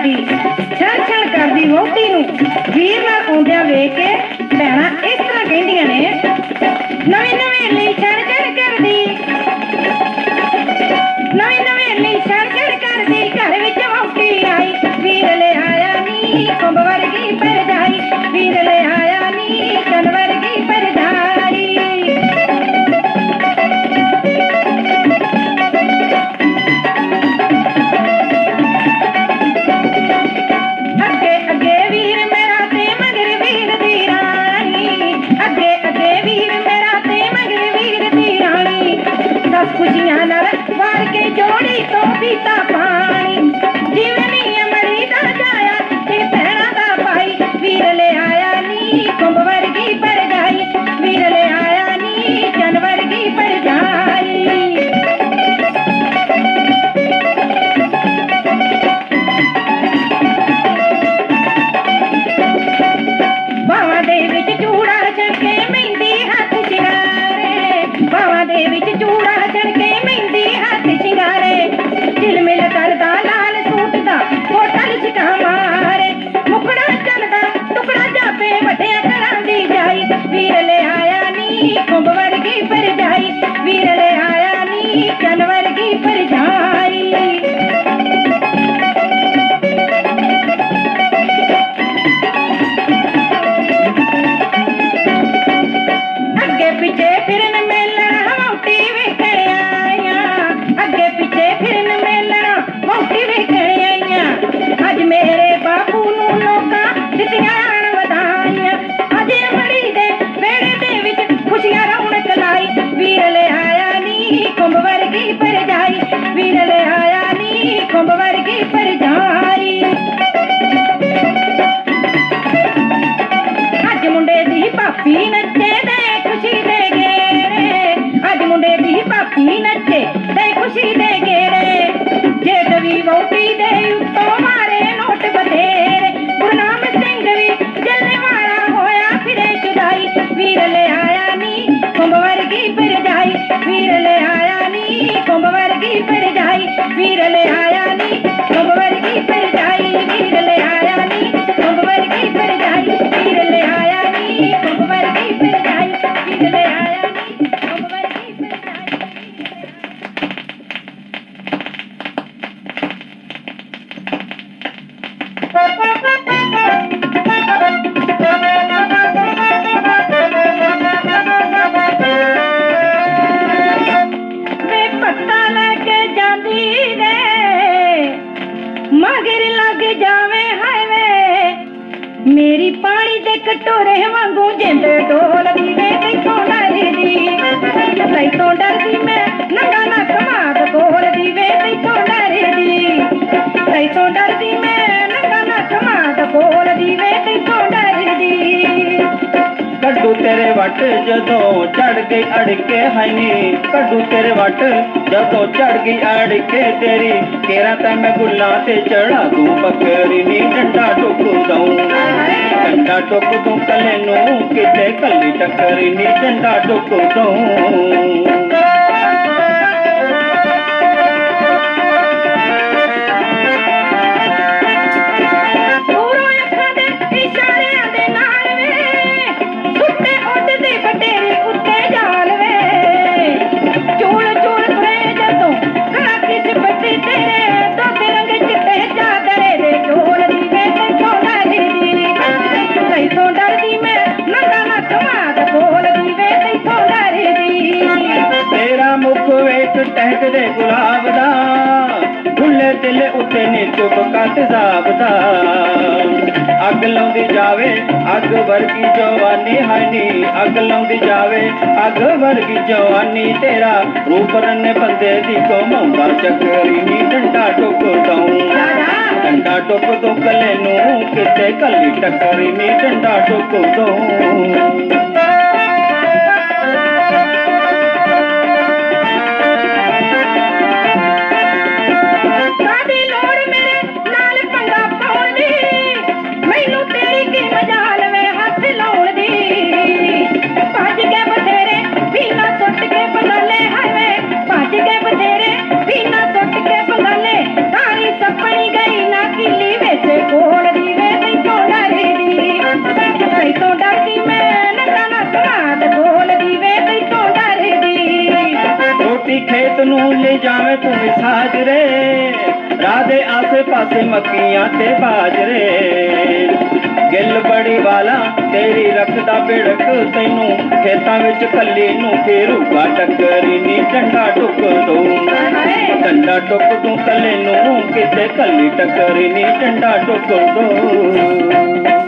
ਕਰਦੀ। ਛੜ ਛੜ ਕਰਦੀ ਵੋਟੀ ਨੂੰ। ਵੀਰ ਨਾਲ ਆਉਂਦਿਆਂ ਵੇਖ ਕੇ ਭੈਣਾ ਇਸ ਤਰ੍ਹਾਂ ਕਹਿੰਦੀਆਂ ਨੇ ਨਵੀਂ ਖੁਸ਼ੀਆਂ ਨਾਲ ਵਾਰ ਕੇ ਜੋੜੀ ਤੋਂ ਪੀਤਾ ਪਾਣ வீரனே ਮਗਰ ਲੱਗ ਜਾਵੇ ਹਾਈਵੇ ਮੇਰੀ ਪਾਣੀ ਦੇ ਕਟੋਰੇ ਵਾਂਗੂ ਜਿੰਦ ਢੋਲਦੀ ਨੇ ਦੇਖੋ। ਤੇਰੇ ਵਟ ਜਦੋਂ ਚੜ ਗਈ ਅੜਕੇ ਹਨੀ ਕੱਢੂ ਤੇਰੇ ਵਟ ਜਦੋਂ ਚੜ ਗਈ ਅੜਕੇ ਤੇਰੀ। ਕੇਰਾ ਤਾਂ ਮੈਂ ਗੁੱਲਾਂ ਤੇ ਚੜਾ ਦੂੰ, ਬੱਕਰੀ ਨੀ ਡੰਡਾ ਟੁੱਕ ਦਊਂ। ਡੰਡਾ ਟੁੱਕ ਦੂੰ ਕੱਲੇ ਨੂੰ ਕਿਤੇ ਕੱਲੀ ਟੱਕਰੀ ਨੀ ਡੰਡਾ ਟੁੱਕ ਦਊਂ। ਖੁੱਲੇ ਦਿਲ ਉੱਤੇ ਨੇ ਚੁਬਕਾ ਤੇਜ਼ਾਬ ਦਾ। ਅੱਗ ਲਾਉਂਦੀ ਜਾਵੇ, ਅੱਗ ਵਰਗੀ ਜਵਾਨੀ ਹਨੀ ਅੱਗ ਲਾਉਂਦੀ ਜਾਵੇ, ਅੱਗ ਵਰਗੀ ਜਵਾਨੀ ਤੇਰਾ। ਰੂਪ ਰੰਨੇ ਬੰਦੇ ਦੀ ਕਮਾਉਂਦਾ ਚੱਕਰੀ ਨੀ ਡੰਡਾ ਟੁੱਕ ਦਉਂ ਡੰਡਾ ਟੁੱਕ ਤੋਂ ਕਲੇ ਨੂੰ, ਕਿਤੇ ਕੱਲੀ ਟੱਕਰੀ ਨੀ ਡੰਡਾ ਟੁੱਕ ਦਉਂ ਰਾਤ ਨੂੰ ਲੈ ਜਾਵੇਂ ਤੂੰ ਸਾਜਰੇ। ਰਾਹ ਆਸੇ ਪਾਸੇ ਮੱਕੀਆਂ ਤੇ ਬਾਜਰੇ। ਗਿੱਲ ਬੜੀ ਵਾਲਾ, ਤੇਰੀ ਰੱਖਦਾ ਬਿੜਕ, ਤੈਨੂੰ ਖੇਤਾਂ ਵਿੱਚ ਕੱਲੀ ਨੂੰ ਫੇਰੂਗਾ, ਟੱਕਰੀ ਨੀ ਡੰਡਾ ਟੁੱਕ ਦੋ ਹਾਏ ਡੰਡਾ ਟੁੱਕ ਤੂੰ ਕੱਲੇ ਨੂੰ, ਕਿਤੇ ਕੱਲੀ ਟੱਕਰੀ ਨੀ ਡੰਡਾ ਟੁੱਕ ਦੋ